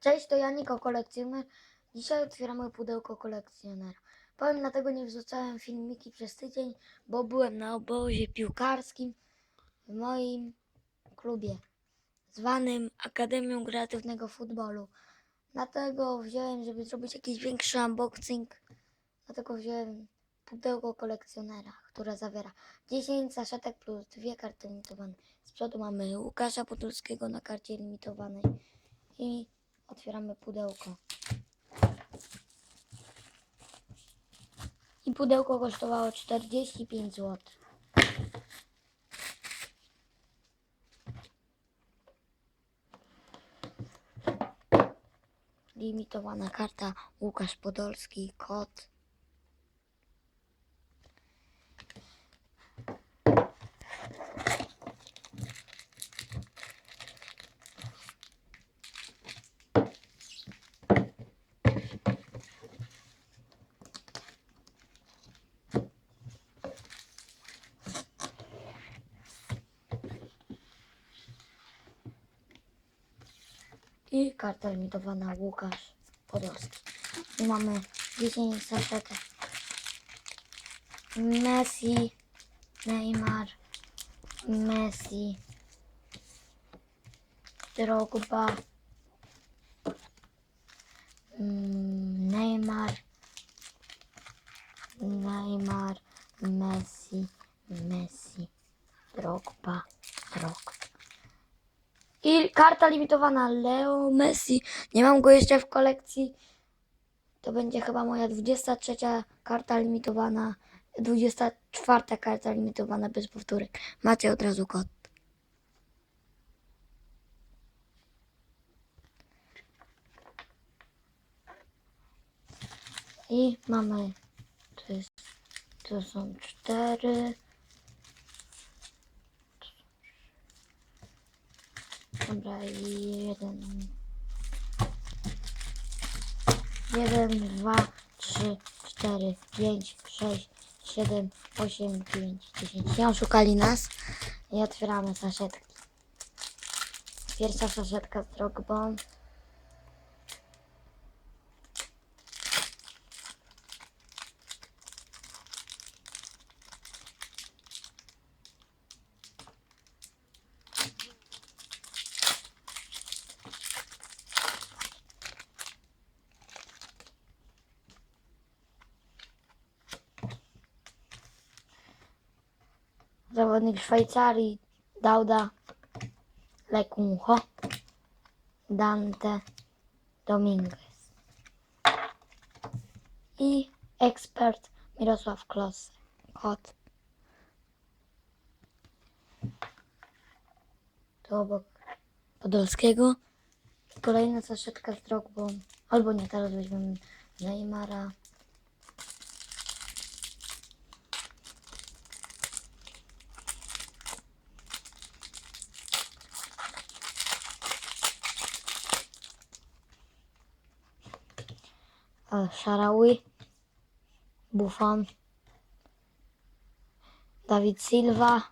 Cześć, to Janiko, kolekcjoner. Dzisiaj otwieramy pudełko kolekcjonera. Powiem, dlatego nie wrzucałem filmiki przez tydzień, bo byłem na obozie piłkarskim w moim klubie, zwanym Akademią Kreatywnego Futbolu. Dlatego wziąłem, żeby zrobić jakiś większy unboxing, dlatego wziąłem pudełko kolekcjonera, które zawiera 10 saszetek plus dwie karty limitowane. Z przodu mamy Łukasza Podolskiego na karcie limitowanej i otwieramy pudełko. I pudełko kosztowało 45 zł. Limitowana karta Łukasz Podolski, kod. I karta limitowana Łukasz Podolski. I mamy 10 saszetek. Messi, Neymar, Messi, Drogba, mm, Neymar, Neymar, Messi, Messi, Drogba, Drogba. I karta limitowana Leo Messi. Nie mam go jeszcze w kolekcji. To będzie chyba moja 23 karta limitowana. 24 karta limitowana bez powtórek. Macie od razu kod. I mamy. To, jest, to są cztery. Dobra, jeden. Jeden, dwa, trzy, cztery, pięć, sześć, siedem, osiem, dziewięć, dziesięć. Nie oszukali nas. I otwieramy saszetki. Pierwsza saszetka z Drogbą. Zawodnik Szwajcarii Dauda Lekunho Dante Dominguez. I ekspert Mirosław Klose kot tu obok Podolskiego. Kolejna saszetka z Drogbą albo nie, teraz weźmiemy Neymara El Sharawi, Buffon, Dawid Silva,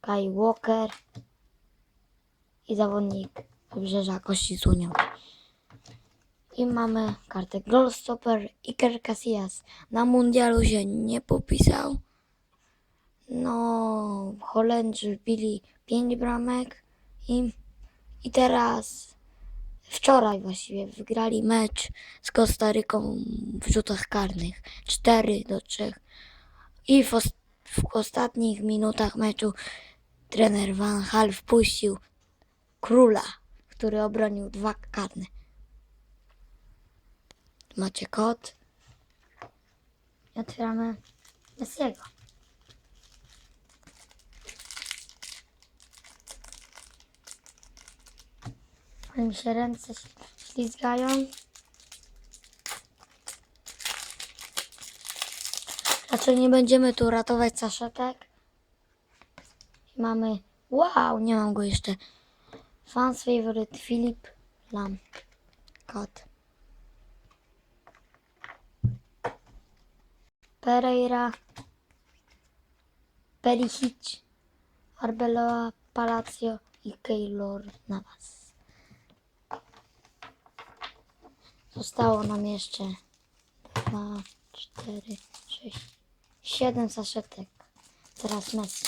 Kai Walker i zawodnik Wybrzeża Kości Słoniowej. I mamy kartę Goalstopper Iker Casillas. Na mundialu się nie popisał. No, Holendrzy wbili 5 bramek i, i teraz wczoraj właściwie wygrali mecz z Kostaryką w rzutach karnych 4 do 3. I w, os- w ostatnich minutach meczu trener Van Hal wpuścił króla, który obronił dwa karne. Macie kod. I otwieramy Messiego. Mi się ręce ślizgają. Raczej nie będziemy tu ratować saszetek. Mamy. Wow, nie mam go jeszcze. Fans favorite Filip Lam. Kot. Pereira. Perisic. Arbeloa Palacio i Keylor Navas. Zostało nam jeszcze dwa, cztery, sześć, siedem saszetek. Teraz Messi.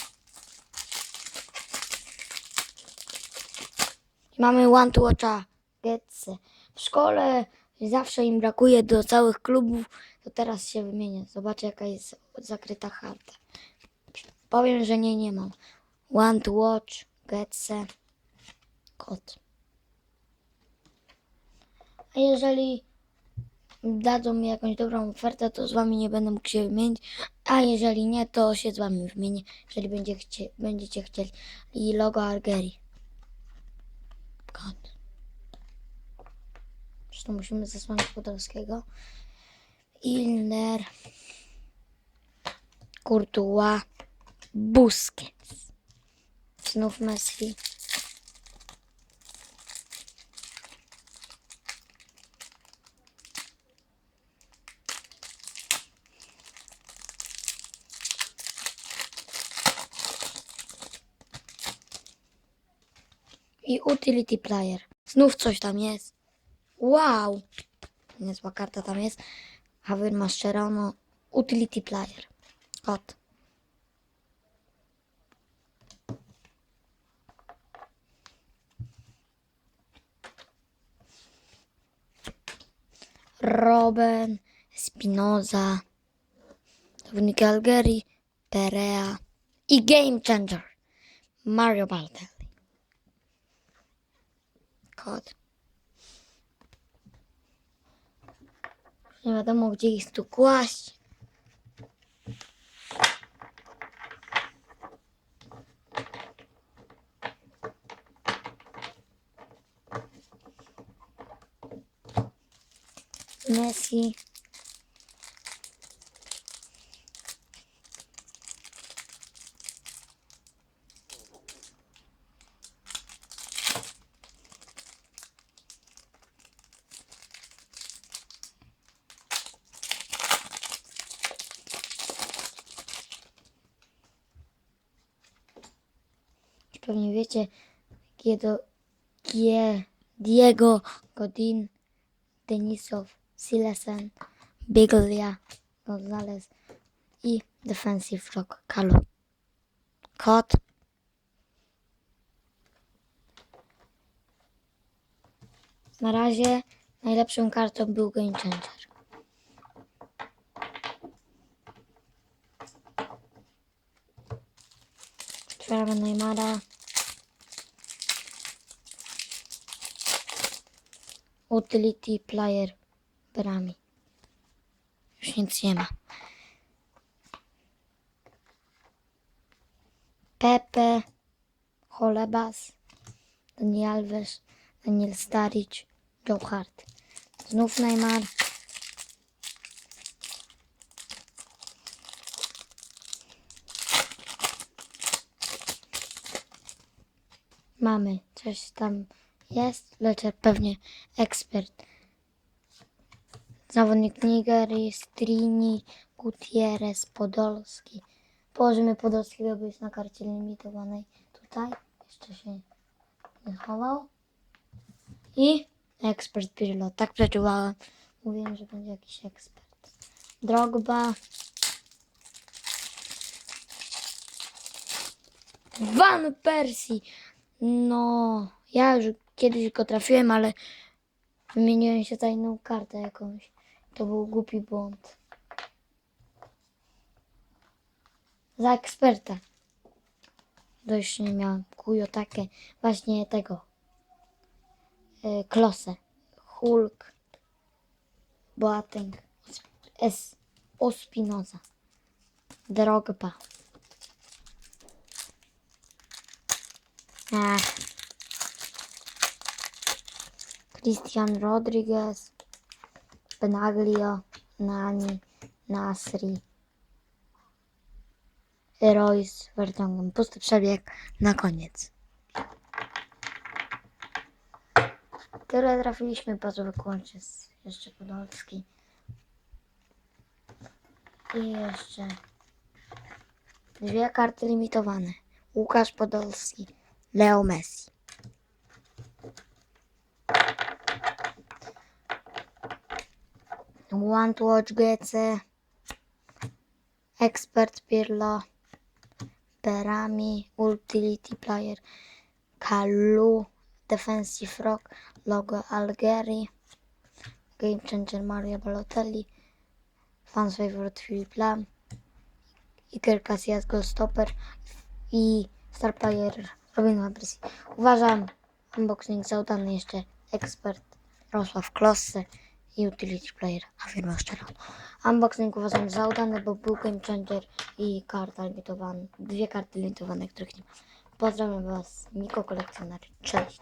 Mamy One to Watcha, Getze. W szkole zawsze im brakuje do całych klubów, to teraz się wymienię. Zobaczę jaka jest zakryta harta. Powiem, że nie, nie mam. One to Watch, Getze, kot. Jeżeli dadzą mi jakąś dobrą ofertę, to z wami nie będę mógł się wymienić. A jeżeli nie, to się z wami wymienię, jeżeli będzie chcie, będziecie chcieli. I logo Argeri. Kot. Zresztą musimy zasłonić Podolskiego. Ilner. Courtois. Busquets. Znów Messi. I utility player. Znów coś tam jest. Wow! Niezła karta tam jest. Javier Mascherano. Utility player. Kot. Robin, Spinoza, zawodnik Algerii, Perea i Game Changer. Mario Balotelli. Kod. Nie wiadomo, gdzie ich tu kłaść. Messi. Pewnie wiecie, Giedo, Gie, Diego Godin, Denisow, Silesen, Biglia, Gonzalez i Defensive Rock Kalu. Kot. Na razie najlepszą kartą był Game Changer. Otwieramy Neymara. Utility player brami. Już nic nie ma. Pepe, Cholebas, Daniel Alves, Daniel Staric, Joe Hart. Znów Neymar. Mamy, coś tam jest, lecz pewnie ekspert. Zawodnik Nigerii, Strini, Gutierrez, Podolski. Położymy Podolskiego, bo jest na karcie limitowanej. Tutaj jeszcze się nie chował. I ekspert Pirlo. Tak przeczuwałem. Mówiłem, że będzie jakiś ekspert. Drogba. Van Persie. No, ja już kiedyś go trafiłem, ale wymieniłem się tajną kartę jakąś. To był głupi błąd. Za eksperta. Dość nie miałem. Kujo takie. Właśnie tego. Yy, Klose. Hulk. Boateng. S. Ospinoza. Drogba. Ech. Christian Rodriguez, Benaglio, Nani, Nasri, Royce, Vertonghen. Pusty przebieg na koniec. Tyle trafiliśmy, wyłącznie z jeszcze Podolski. I jeszcze dwie karty limitowane. Łukasz Podolski, Leo Messi. One Watch GC, Expert Pirlo, Berami, Utility Player, Kalu, Defensive Rock, Logo Algerii, Game Changer Mario Balotelli, Fans Favorite Philip Lam, Iker Casillas Goalstopper i Star Player Robin Persie. Uważam, unboxing za udany jeszcze ekspert Rosław Klosse i Utility Player Javier Mascherano. Unboxing uważam za udany, bo był Game Changer i karta limitowana, dwie karty limitowane, których nie ma. Pozdrawiam Was, Miko Kolekcjoner. Cześć!